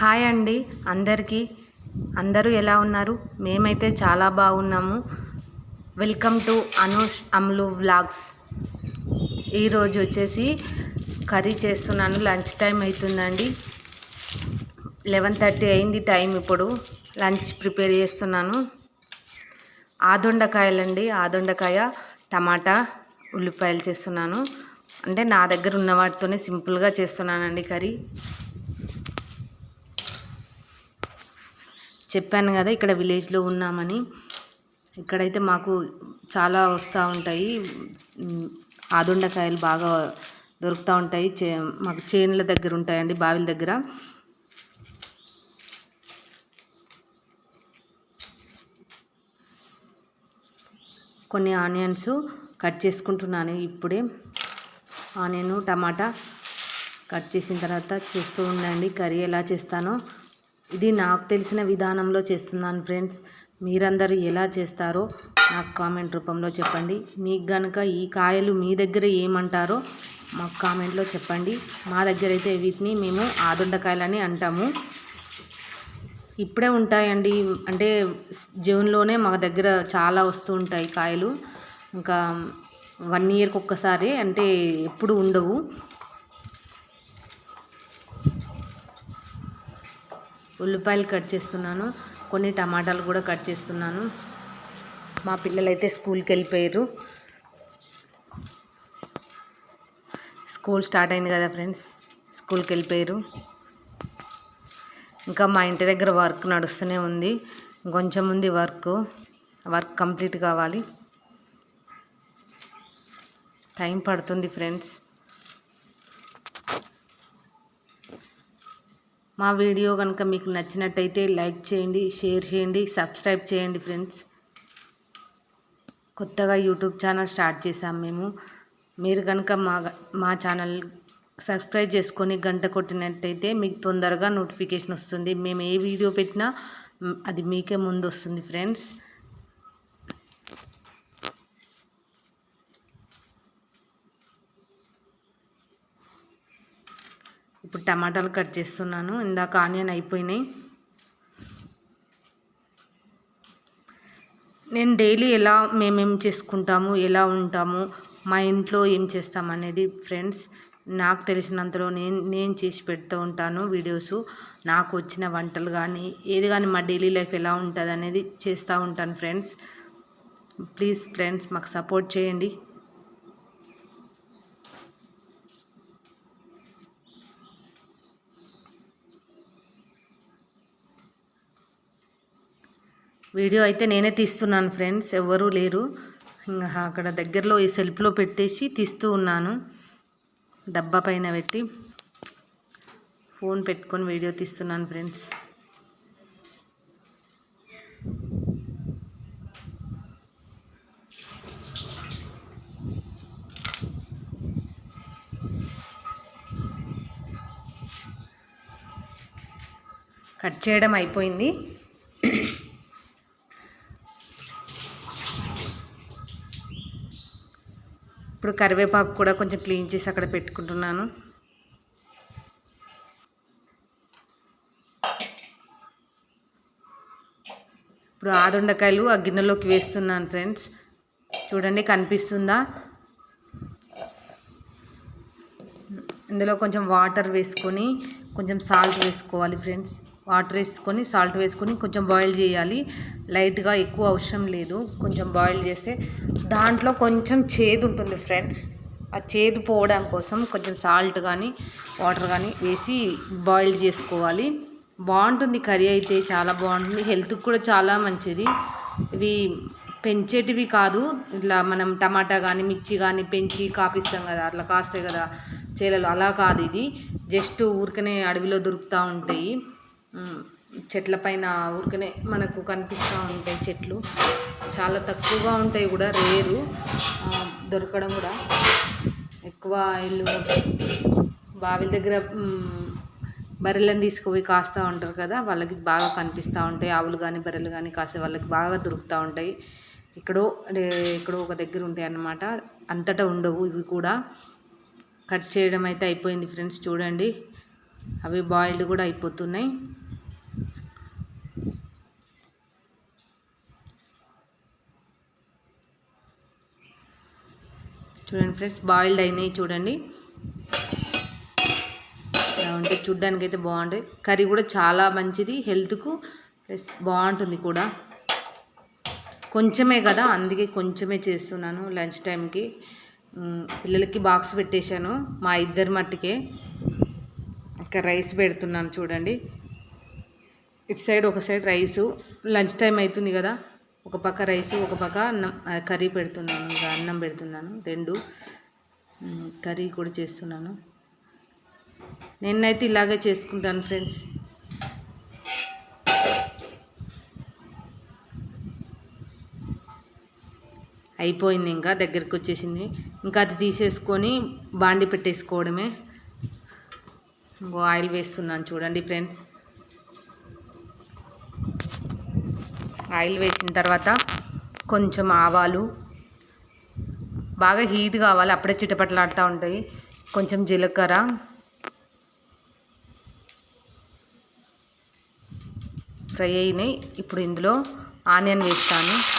Hi అండి. అందరికీ. అందరూ ఎలా ఉన్నారు? మేమైతే చాలా బాగున్నాము. Welcome to Anush Amlu vlogs. ఈరోజు వచ్చేసి కర్రీ చేస్తున్నాను. లంచ్ టైం అవుతుందండి. లెవెన్ థర్టీ అయింది టైం ఇప్పుడు. లంచ్ ప్రిపేర్ చేస్తున్నాను. ఆదొండకాయలండి. ఆదొండకాయ టమాటా ఉల్లిపాయలు చేస్తున్నాను. అంటే నా దగ్గర ఉన్న వాటితోనే సింపుల్గా చేస్తున్నానండి కర్రీ. చెప్పాను కదా ఇక్కడ విలేజ్లో ఉన్నామని. ఇక్కడైతే మాకు చాలా వస్తూ ఉంటాయి. ఆదుండకాయలు బాగా దొరుకుతూ ఉంటాయి. చే మాకు చేనుల దగ్గర ఉంటాయండి బావిల దగ్గర. కొన్ని ఆనియన్స్ కట్ చేసుకుంటున్నాను ఇప్పుడే. ఆనియన్ టమాటా కట్ చేసిన తర్వాత చూస్తూ ఉండండి. కర్రీ ఎలా చేస్తానో ఇది నాకు తెలిసిన విధానంలో చేస్తున్నాను ఫ్రెండ్స్. మీరందరూ ఎలా చేస్తారో నాకు కామెంట్ రూపంలో చెప్పండి. మీకు కనుక ఈ కాయలు మీ దగ్గర ఏమంటారో మాకు కామెంట్లో చెప్పండి. మా దగ్గర అయితే వీటిని మేము ఆదుండకాయలని అంటాము. ఇప్పుడే ఉంటాయండి. అంటే జూన్లోనే మా దగ్గర చాలా వస్తూ ఉంటాయి కాయలు. ఇంకా వన్ ఇయర్కి ఒక్కసారి అంటే ఎప్పుడు ఉండవు. ఉల్లిపాయలు కట్ చేస్తున్నాను. కొన్ని టమాటాలు కూడా కట్ చేస్తున్నాను. మా పిల్లలు అయితే స్కూల్కి వెళ్ళిపోయారు. స్కూల్ స్టార్ట్ అయింది కదా ఫ్రెండ్స్ స్కూల్కి వెళ్ళిపోయారు. ఇంకా మా ఇంటి దగ్గర వర్క్ నడుస్తూనే ఉంది. కొంచెం ఉంది వర్క్ వర్క్ కంప్లీట్ కావాలి. టైం పడుతుంది ఫ్రెండ్స్. మా వీడియో కనుక మీకు నచ్చినట్టయితే లైక్ చేయండి షేర్ చేయండి సబ్స్క్రైబ్ చేయండి ఫ్రెండ్స్. కొత్తగా యూట్యూబ్ ఛానల్ స్టార్ట్ చేసాం మేము. మీరు కనుక మా మా ఛానల్ సబ్స్క్రైబ్ చేసుకొని గంట కొట్టినట్టయితే మీకు తొందరగా నోటిఫికేషన్ వస్తుంది. మేము ఏ వీడియో పెట్టినా అది మీకే ముందు వస్తుంది ఫ్రెండ్స్. ఇప్పుడు టమాటాలు కట్ చేస్తున్నాను. ఇందాక ఆనియన్ అయిపోయినాయి. నేను డైలీ ఎలా మేమేం చేసుకుంటాము ఎలా ఉంటాము మా ఇంట్లో ఏం చేస్తాం అనేది ఫ్రెండ్స్ నాకు తెలిసినంతలో నేను నేను చేసి పెడుతూ ఉంటాను వీడియోస్. నాకు వచ్చిన వంటలు కానీ ఏది కానీ మా డైలీ లైఫ్ ఎలా ఉంటుంది అనేది చేస్తూ ఉంటాను ఫ్రెండ్స్. ప్లీజ్ ఫ్రెండ్స్ మాకు సపోర్ట్ చేయండి. వీడియో అయితే నేనే తీస్తున్నాను ఫ్రెండ్స్ ఎవరూ లేరు. ఇంకా అక్కడ దగ్గరలో ఈ సెల్ఫ్లో పెట్టేసి తీస్తూ ఉన్నాను. డబ్బా పైన పెట్టి ఫోన్ పెట్టుకొని వీడియో తీస్తున్నాను ఫ్రెండ్స్. కట్ చేయడం అయిపోయింది. ఇప్పుడు కరివేపాకు కూడా కొంచెం క్లీన్ చేసి అక్కడ పెట్టుకుంటున్నాను. ఇప్పుడు ఆదుండకాయలు ఆ గిన్నెలోకి వేస్తున్నాను ఫ్రెండ్స్. చూడండి కనిపిస్తుందా? ఇందులో కొంచెం వాటర్ వేసుకొని కొంచెం సాల్ట్ వేసుకోవాలి ఫ్రెండ్స్. వాటర్ వేసుకొని సాల్ట్ వేసుకొని కొంచెం బాయిల్ చేయాలి. లైట్గా ఎక్కువ అవసరం లేదు. కొంచెం బాయిల్ చేస్తే దాంట్లో కొంచెం చేదు ఉంటుంది ఫ్రెండ్స్. ఆ చేదు పోవడం కోసం కొంచెం సాల్ట్ కానీ వాటర్ కానీ వేసి బాయిల్ చేసుకోవాలి. బాగుంటుంది కర్రీ అయితే చాలా బాగుంటుంది. హెల్త్కి కూడా చాలా మంచిది. ఇవి పెంచేటివి కాదు. ఇట్లా మనం టమాటా కానీ మిర్చి కానీ పెంచి కాపిస్తాం కదా అట్లా కాస్తాయి కదా చేలలు. అలా కాదు ఇది. జస్ట్ ఊరికనే అడవిలో దొరుకుతూ ఉంటాయి. చెట్ల పైన ఊరికనే మనకు కనిపిస్తూ ఉంటాయి చెట్లు. చాలా తక్కువగా ఉంటాయి కూడా రేరు దొరకడం కూడా. ఎక్కువ ఇల్లు బావిల దగ్గర బర్రెలను తీసుకుపోయి కాస్తూ ఉంటారు కదా వాళ్ళకి బాగా కనిపిస్తూ ఉంటాయి. ఆవులు కానీ బర్రెలు కానీ కాసే వాళ్ళకి బాగా దొరుకుతూ ఉంటాయి. ఎక్కడో ఎక్కడో ఒక దగ్గర ఉంటాయి అన్నమాట. అంతటా ఉండవు ఇవి కూడా. కట్ చేయడం అయితే అయిపోయింది ఫ్రెండ్స్ చూడండి. అవి బాయిల్డ్ కూడా అయిపోతున్నాయి. చూడండి ఫ్రెండ్స్ బాయిల్డ్ అయినాయి చూడండి. ఇలా ఉంటే చూడ్డానికి అయితే బాగుంటుంది కర్రీ కూడా చాలా మంచిది హెల్త్కు ప్లస్ బాగుంటుంది కూడా. కొంచెమే కదా అందుకే కొంచెమే చేస్తున్నాను లంచ్ టైంకి పిల్లలకి బాక్స్ పెట్టేశాను మా ఇద్దరి మట్టుకే. ఇక్కడ రైస్ పెడుతున్నాను చూడండి. ఇటు సైడ్ ఒక సైడ్ రైసు. లంచ్ టైం అవుతుంది కదా. ఒక పక్క రైస్ ఒక పక్క అన్నం కర్రీ పెడుతున్నాను. ఇంకా అన్నం పెడుతున్నాను. రెండు. కర్రీ కూడా చేస్తున్నాను. నేనైతే ఇలాగే చేసుకుంటాను ఫ్రెండ్స్. అయిపోయింది ఇంకా దగ్గరికి వచ్చేసింది. ఇంకా అది తీసేసుకొని బాండి పెట్టేసుకోవడమే. ఆయిల్ వేస్తున్నాను చూడండి ఫ్రెండ్స్. ఆయిల్ వేసిన తర్వాత కొంచెం ఆవాలు. బాగా హీట్ కావాలి అప్పుడే చిటపట్లాడుతూ ఉంటాయి. కొంచెం జీలకర్ర. ఫ్రై అయినాయి. ఇప్పుడు ఇందులో ఆనియన్ వేస్తాను.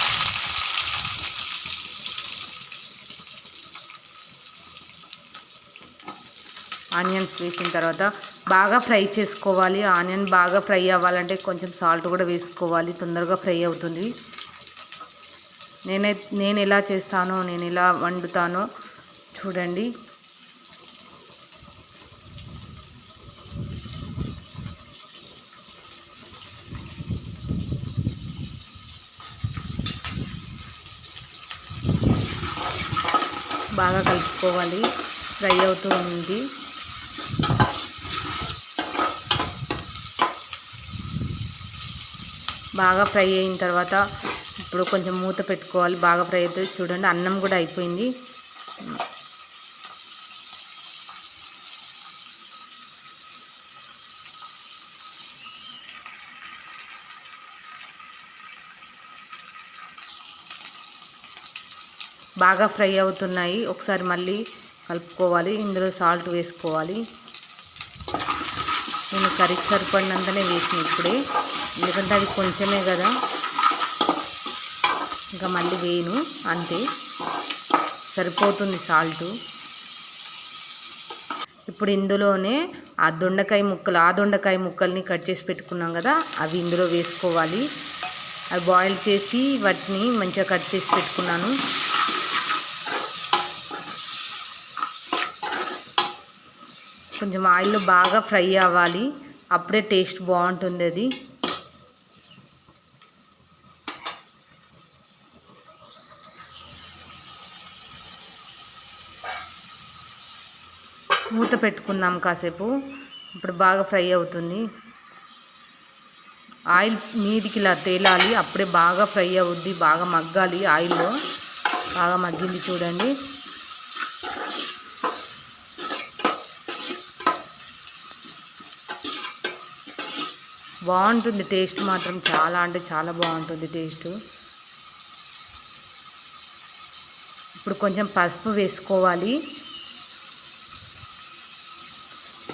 ఆనియన్స్ వేసిన తర్వాత బాగా ఫ్రై చేసుకోవాలి. ఆనియన్ బాగా ఫ్రై అవ్వాలంటే కొంచెం సాల్ట్ కూడా వేసుకోవాలి. తొందరగా ఫ్రై అవుతుంది. నేనే నేను ఎలా చేస్తానో నేను ఎలా వండుతానో చూడండి. బాగా కలుపుకోవాలి. ఫ్రై అవుతూ ఉంది. బాగా ఫ్రై అయిన తర్వాత ఇప్పుడు కొంచెం మూత పెట్టుకోవాలి. బాగా ఫ్రై అవుతుంది చూడండి అన్నం కూడా అయిపోయింది. బాగా ఫ్రై అవుతున్నాయి. ఒకసారి మళ్ళీ కలుపుకోవాలి. ఇందులో సాల్ట్ వేసుకోవాలి. నేను కర్రీకి సరిపడినంతనే వేసిన ఇప్పుడే. ఎందుకంటే అది కొంచెమే కదా. ఇంకా మళ్ళీ వేయను అంతే. సరిపోతుంది సాల్ట్. ఇప్పుడు ఇందులోనే ఆ దొండకాయ ముక్కలు ఆ దొండకాయ ముక్కల్ని కట్ చేసి పెట్టుకున్నాం కదా అవి ఇందులో వేసుకోవాలి. అవి బాయిల్ చేసి వాటిని మంచిగా కట్ చేసి పెట్టుకున్నాను. కొంచెం ఆయిల్లో బాగా ఫ్రై అవ్వాలి. అప్పుడే టేస్ట్ బాగుంటుంది అది. మూత పెట్టుకుందాం కాసేపు. ఇప్పుడు బాగా ఫ్రై అవుతుంది. ఆయిల్ మీదికి ఇలా తేలాలి. అప్పుడే బాగా ఫ్రై అవుద్ది. బాగా మగ్గాలి ఆయిల్లో. బాగా మగ్గింది చూడండి. బాగుంటుంది టేస్ట్ మాత్రం చాలా అంటే చాలా బాగుంటుంది టేస్ట్. ఇప్పుడు కొంచెం పసుపు వేసుకోవాలి.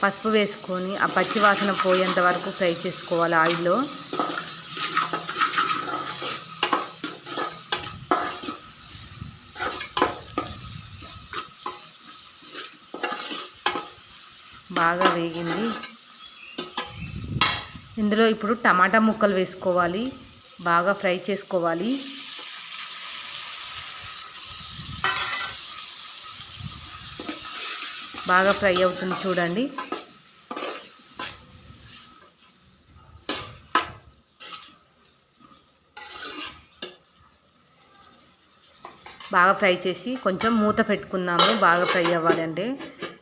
పసుపు వేసుకొని ఆ పచ్చి వాసన పోయేంత వరకు ఫ్రై చేసుకోవాలి ఆయిల్లో. బాగా వేగింది. ఇందులో ఇప్పుడు టమాటా ముక్కలు వేసుకోవాలి. బాగా ఫ్రై చేసుకోవాలి. బాగా ఫ్రై అవుతుంది చూడండి. బాగా ఫ్రై చేసి కొంచెం మూత పెట్టుకున్నాము బాగా ఫ్రై అవ్వాలంటే.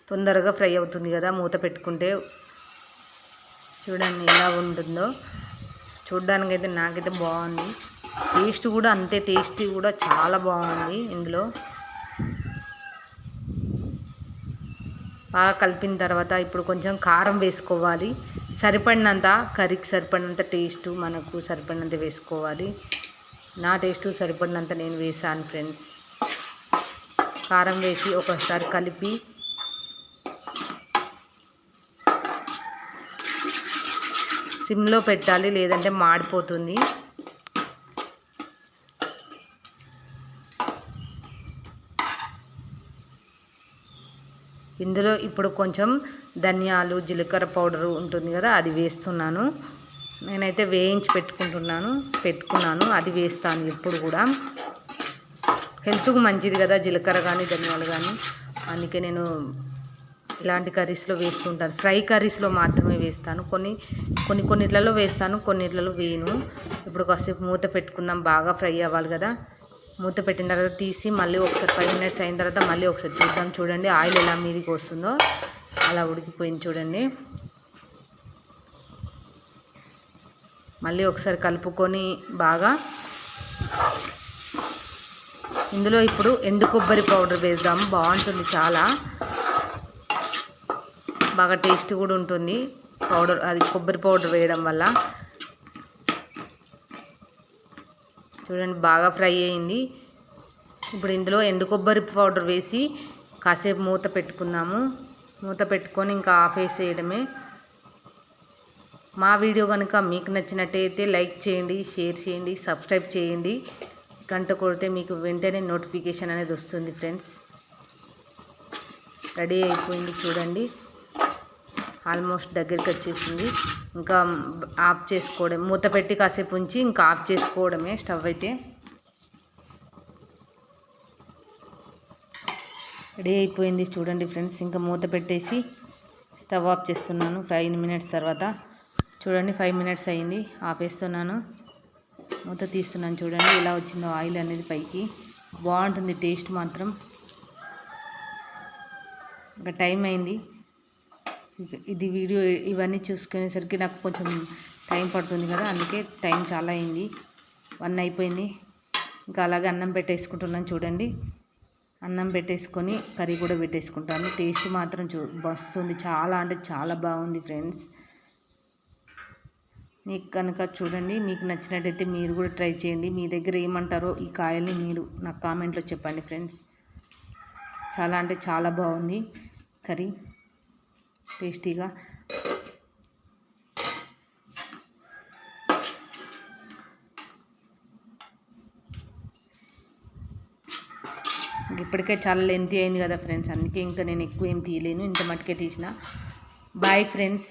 తొందరగా ఫ్రై అవుతుంది కదా మూత పెట్టుకుంటే. చూడండి ఎలా ఉంటుందో. చూడ్డానికైతే నాకైతే బాగుంది. టేస్ట్ కూడా అంతే టేస్టీ కూడా చాలా బాగుంది ఇందులో. బాగా కలిపిన తర్వాత ఇప్పుడు కొంచెం కారం వేసుకోవాలి. సరిపడినంత కర్రీకి సరిపడినంత టేస్ట్ మనకు సరిపడినంత వేసుకోవాలి. నా టేస్ట్ సరిపడినంత నేను వేసాను ఫ్రెండ్స్. కారం వేసి ఒకసారి కలిపి సిమ్లో పెట్టాలి లేదంటే మాడిపోతుంది. ఇందులో ఇప్పుడు కొంచెం ధనియాలు జీలకర్ర పౌడరు ఉంటుంది కదా అది వేస్తున్నాను. నేనైతే వేయించి పెట్టుకుంటున్నాను పెట్టుకున్నాను అది వేస్తాను ఎప్పుడు కూడా. హెల్త్కు మంచిది కదా జీలకర్ర కానీ ధనియాలు కానీ. అందుకే నేను ఇలాంటి కర్రీస్లో వేస్తుంటాను. ఫ్రై కర్రీస్లో మాత్రమే వేస్తాను. కొన్ని కొన్ని కొన్నిట్లలో వేస్తాను కొన్నిట్లలో వేయను. ఇప్పుడు కాసేపు మూత పెట్టుకుందాం బాగా ఫ్రై అవ్వాలి కదా. మూత పెట్టిన తర్వాత తీసి మళ్ళీ ఒకసారి ఫైవ్ మినిట్స్ అయిన తర్వాత మళ్ళీ ఒకసారి చూద్దాం. చూడండి ఆయిల్ ఎలా మీదికి వస్తుందో. అలా ఉడికిపోయింది చూడండి. మళ్ళీ ఒకసారి కలుపుకొని బాగా ఇందులో ఇప్పుడు ఎండు కొబ్బరి పౌడర్ వేద్దాం. బాగుంటుంది చాలా. బాగా టేస్ట్ కూడా ఉంటుంది. పౌడర్ అది కొబ్బరి పౌడర్ వేయడం వల్ల. చూడండి బాగా ఫ్రై అయింది. ఇప్పుడు ఇందులో ఎండు కొబ్బరి పౌడర్ వేసి కాసేపు మూత పెట్టుకున్నాము మూత పెట్టుకొని ఇంకా ఆఫ్ వేసేయడమే మా వీడియో కనుక మీకు నచ్చినట్టయితే లైక్ చేయండి షేర్ చేయండి సబ్స్క్రైబ్ చేయండి. గంట కొడితే మీకు వెంటనే నోటిఫికేషన్ అనేది వస్తుంది ఫ్రెండ్స్. రెడీ అయిపోయింది చూడండి. ఆల్మోస్ట్ దగ్గరికి వచ్చేసింది. ఇంకా ఆఫ్ చేసుకోవడం మూత పెట్టి కాసేపు ఉంచి ఇంకా ఆఫ్ చేసుకోవడమే స్టవ్ అయితే. రెడీ అయిపోయింది చూడండి ఫ్రెండ్స్. ఇంకా మూత పెట్టేసి స్టవ్ ఆఫ్ చేస్తున్నాను. ఫైవ్ మినిట్స్ తర్వాత చూడండి ఫైవ్ మినిట్స్ అయింది. ఆపేస్తున్నాను. మూత తీస్తున్నాను చూడండి ఎలా వచ్చిందో ఆయిల్ అనేది పైకి. బాగుంటుంది టేస్ట్ మాత్రం. ఇంకా టైం అయింది. ఇది వీడియో ఇవన్నీ చూసుకునేసరికి నాకు కొంచెం టైం పడుతుంది కదా అందుకే టైం చాలా అయింది. వన్ అయిపోయింది. ఇంకా అలాగే అన్నం పెట్టేసుకుంటున్నాను చూడండి. అన్నం పెట్టేసుకొని కర్రీ కూడా పెట్టేసుకుంటాను. టేస్ట్ మాత్రం చూ వస్తుంది చాలా అంటే చాలా బాగుంది ఫ్రెండ్స్. మీకు కనుక చూడండి మీకు నచ్చినట్టయితే మీరు కూడా ట్రై చేయండి. మీ దగ్గర ఏమంటారో ఈ కాయల్ని మీరు నాకు కామెంట్లో చెప్పండి ఫ్రెండ్స్. చాలా అంటే చాలా బాగుంది కర్రీ. టేస్టీగా. ఇప్పటికే చాలా లెంతీ అయింది కదా ఫ్రెండ్స్ అందుకే ఇంకా నేను ఎక్కువ ఏం తీయలేను. ఇంత మట్టుకే తీసిన. Bye friends